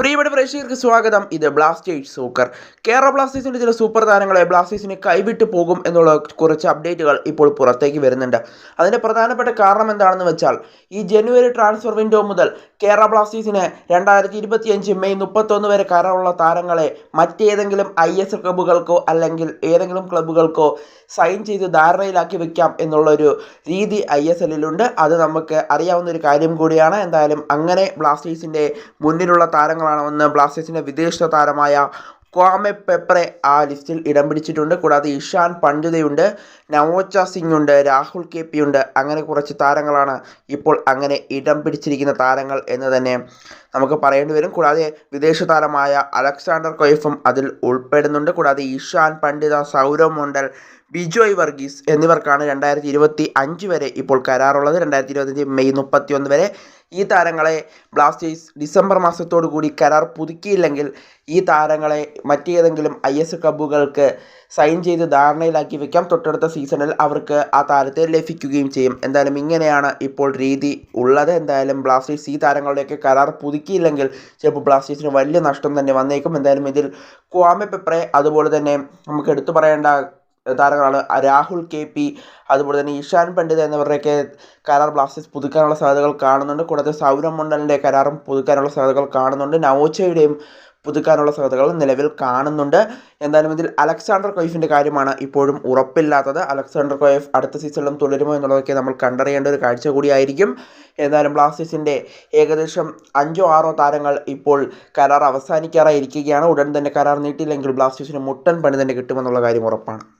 പ്രിയപ്പെട്ട പ്രേക്ഷകർക്ക് സ്വാഗതം. ഇത് ബ്ലാസ്റ്റേഴ്സ് സൂക്കർ. കേരള ബ്ലാസ്റ്റേഴ്സിന്റെ ചില സൂപ്പർ താരങ്ങളെ ബ്ലാസ്റ്റേഴ്സിന് കൈവിട്ട് പോകും എന്നുള്ള കുറച്ച് അപ്ഡേറ്റുകൾ ഇപ്പോൾ പുറത്തേക്ക് വരുന്നുണ്ട്. അതിന്റെ പ്രധാനപ്പെട്ട കാരണം എന്താണെന്ന് വെച്ചാൽ ഈ ജനുവരി ട്രാൻസ്ഫർ വിൻഡോ മുതൽ കേരള ബ്ലാസ്റ്റേഴ്സിന് രണ്ടായിരത്തി ഇരുപത്തിയഞ്ച് മെയ് മുപ്പത്തൊന്ന് വരെ കരാറുള്ള താരങ്ങളെ മറ്റേതെങ്കിലും ഐ എസ് ക്ലബ്ബുകൾക്കോ അല്ലെങ്കിൽ ഏതെങ്കിലും ക്ലബ്ബുകൾക്കോ സൈൻ ചെയ്ത് ധാരണയിലാക്കി വെക്കാം എന്നുള്ളൊരു രീതി ഐ എസ് എല്ലിലുണ്ട്. അത് നമുക്ക് അറിയാവുന്ന ഒരു കാര്യം കൂടിയാണ്. എന്തായാലും അങ്ങനെ ബ്ലാസ്റ്റേഴ്സിന്റെ മുന്നിലുള്ള താരങ്ങളാണ് ഒന്ന് ബ്ലാസ്റ്റേഴ്സിന്റെ വിദേശ താരമായ ക്വാമെ പെപ്രെ ആ ലിസ്റ്റിൽ ഇടം പിടിച്ചിട്ടുണ്ട്. കൂടാതെ ഇഷാൻ പണ്ഡിതയുണ്ട് നവോച്ച സിംഗ് ഉണ്ട് രാഹുൽ കെ പി ഉണ്ട്. അങ്ങനെ കുറച്ച് താരങ്ങളാണ് ഇപ്പോൾ അങ്ങനെ ഇടം പിടിച്ചിരിക്കുന്ന താരങ്ങൾ എന്ന് തന്നെ നമുക്ക് പറയേണ്ടി വരും. കൂടാതെ വിദേശ താരമായ അലക്സാണ്ടർ കൊയ്ഫും അതിൽ ഉൾപ്പെടുന്നുണ്ട്. കൂടാതെ ഇഷാൻ പണ്ഡിത സൗരവ് മണ്ഡൽ ബിജോയ് വർഗീസ് എന്നിവർക്കാണ് രണ്ടായിരത്തി ഇരുപത്തി അഞ്ച് വരെ ഇപ്പോൾ കരാറുള്ളത്. രണ്ടായിരത്തി ഇരുപത്തഞ്ച് മെയ് മുപ്പത്തി ഒന്ന് വരെ ഈ താരങ്ങളെ ബ്ലാസ്റ്റേഴ്സ് ഡിസംബർ മാസത്തോടു കൂടി കരാർ പുതുക്കിയില്ലെങ്കിൽ ഈ താരങ്ങളെ മറ്റേതെങ്കിലും ഐ എസ് ക്ലബ്ബുകൾക്ക് സൈൻ ചെയ്ത് ധാരണയിലാക്കി വെക്കാം. തൊട്ടടുത്ത സീസണിൽ അവർക്ക് ആ താരത്തെ ലഭിക്കുകയും ചെയ്യും. എന്തായാലും ഇങ്ങനെയാണ് ഇപ്പോൾ രീതി ഉള്ളത്. എന്തായാലും ബ്ലാസ്റ്റേഴ്സ് ഈ താരങ്ങളുടെയൊക്കെ കരാർ പുതുക്കിയില്ലെങ്കിൽ ചിലപ്പോൾ ബ്ലാസ്റ്റേഴ്സിന് വലിയ നഷ്ടം തന്നെ വന്നേക്കും. എന്തായാലും ഇതിൽ ക്വാമെ പെപ്രെ അതുപോലെ തന്നെ നമുക്ക് എടുത്തു പറയേണ്ട താരങ്ങളാണ്. രാഹുൽ കെ പി അതുപോലെ തന്നെ ഇഷാൻ പണ്ഡിത് എന്നിവരുടെയൊക്കെ കരാർ ബ്ലാസ്റ്റേഴ്സ് പുതുക്കാനുള്ള സാധ്യതകൾ കാണുന്നുണ്ട്. കൂടാതെ സൗരവ് മണ്ഡലിന്റെ കരാറും പുതുക്കാനുള്ള സാധ്യതകൾ കാണുന്നുണ്ട്. നവോച്ചയുടെയും പുതുക്കാനുള്ള സാധ്യതകൾ നിലവിൽ കാണുന്നുണ്ട്. എന്തായാലും ഇതിൽ അലക്സാണ്ടർ കൊയ്ഫിന്റെ കാര്യമാണ് ഇപ്പോഴും ഉറപ്പില്ലാത്തത്. അലക്സാണ്ടർ കൊയ്ഫ് അടുത്ത സീസണിലും തുടരുമോ എന്നുള്ളതൊക്കെ നമ്മൾ കണ്ടറിയേണ്ട ഒരു കാഴ്ച കൂടിയായിരിക്കും. എന്തായാലും ബ്ലാസ്റ്റേഴ്സിന്റെ ഏകദേശം അഞ്ചോ ആറോ താരങ്ങൾ ഇപ്പോൾ കരാർ അവസാനിക്കാറായിരിക്കുകയാണ്. ഉടൻ തന്നെ കരാർ നീട്ടിയില്ലെങ്കിൽ ബ്ലാസ്റ്റേഴ്സിന് മുട്ടൻ പണി തന്നെ കിട്ടുമെന്നുള്ള കാര്യം ഉറപ്പാണ്.